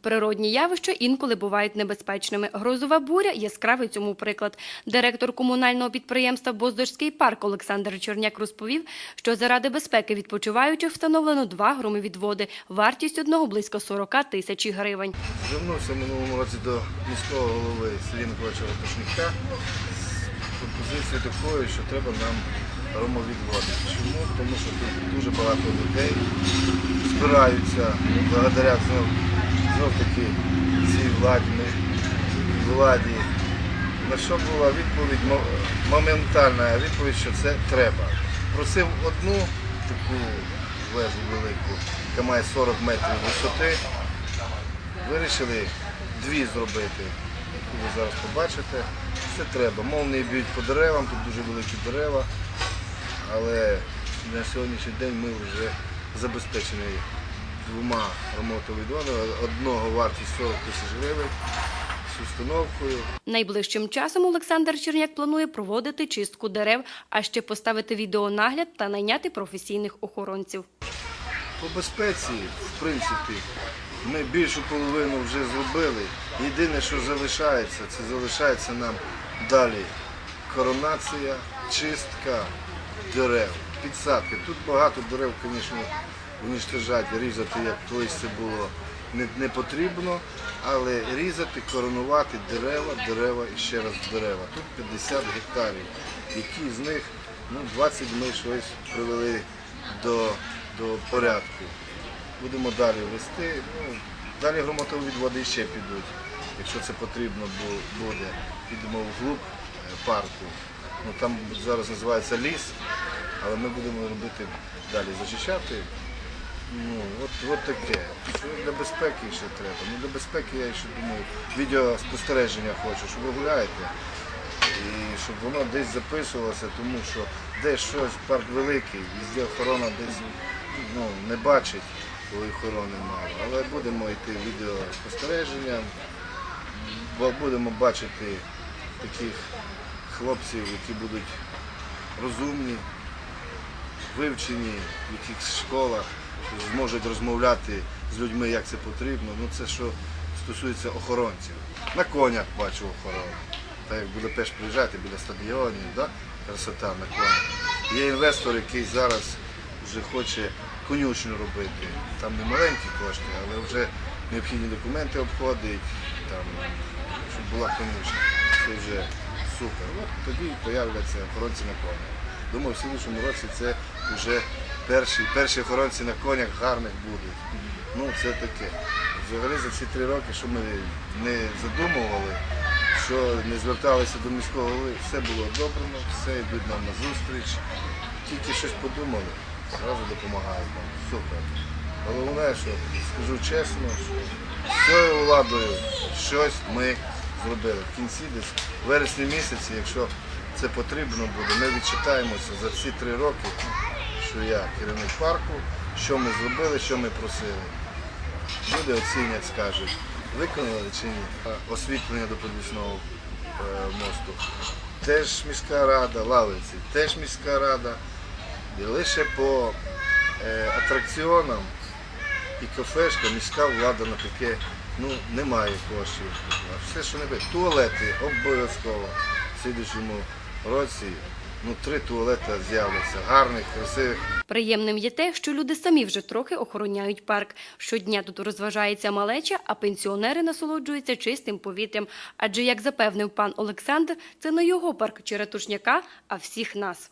Природні явища інколи бувають небезпечними. Грозова буря яскравий цьому приклад. Директор комунального підприємства Боздорський парк Олександр Черняк розповів, що заради безпеки відпочиваючих встановлено два громовідводи. Вартість одного близько 40 тисяч гривень. Звернувся минулому році до міського голови Сергія Миколаївича Ратушника з пропозицією такою, що треба нам громовідводи. Чому? Тому що тут дуже багато людей збираються благодаря знов, знов таки цій владі, владі. На що була відповідь моментальна відповідь, що це треба. Просив одну таку вежу велику, яка має 40 метрів висоти. Вирішили дві зробити, яку ви зараз побачите. Це треба. Молнії б'ють по деревам, тут дуже великі дерева. Але на сьогоднішній день ми вже забезпечені двома ремонтовідводами. Одного вартість 40 тисяч гривень з установкою. Найближчим часом Олександр Черняк планує проводити чистку дерев, а ще поставити відеонагляд та найняти професійних охоронців. По безпеці, в принципі, ми більшу половину вже зробили. Єдине, що залишається, це залишається нам далі коронація, чистка дерев, підсадки. Тут багато дерев, звісно, уничтожати, різати, як колись це було, не, не потрібно, але різати, коронувати дерева, дерева і ще раз дерева. Тут 50 гектарів, які з них ну, 20 ми щось привели до, до порядку. Будемо далі вести. Ну, далі громотові відводи ще підуть. Якщо це потрібно буде, підемо вглуб е, парку. Ну, там зараз називається ліс, але ми будемо робити далі зачищати. Ну, от, от таке. Для безпеки ще треба. Ну, для безпеки я ще думаю, відеоспостереження хочу, що ви гуляєте. І щоб воно десь записувалося, тому що десь щось парк великий, везде охорона десь ну, не бачить, коли охорони мало. Але будемо йти відеоспостереження, бо будемо бачити таких хлопців, які будуть розумні, вивчені в якихось школах, зможуть розмовляти з людьми, як це потрібно. Ну це що стосується охоронців. На конях бачу охорону. Так як Будапешт приїжджати біля стадіонів, да? красота на конях. Є інвестор, який зараз вже хоче конюшню робити. Там не маленькі кошти, але вже необхідні документи обходить, там, щоб була конюшня. Це вже супер. От тоді появляться охоронці на конях. Думаю, в слідчому році це вже перші, перші охоронці на конях гарних будуть. Ну, це таке. Взагалі за ці три роки, що ми не задумували, що не зверталися до міського голови, все було одобрено, все йдуть нам на зустріч. Тільки щось подумали, зразу допомагають нам. Супер. Головне, що скажу чесно, що цією владою щось ми зробили. В кінці десь вересні місяці, якщо це потрібно буде, ми відчитаємося за ці три роки, що я керівник парку, що ми зробили, що ми просили. Люди оцінять, скажуть, виконали чи ні. Освітлення до підвісного е, мосту. Теж міська рада, лавиці, теж міська рада. І лише по е, атракціонам і кафешка міська влада на таке ну, немає коштів. Все, що не буде. Туалети обов'язково в слідчому році ну, три туалети з'являться, гарних, красивих. Приємним є те, що люди самі вже трохи охороняють парк. Щодня тут розважається малеча, а пенсіонери насолоджуються чистим повітрям. Адже, як запевнив пан Олександр, це не його парк чи ратушняка, а всіх нас.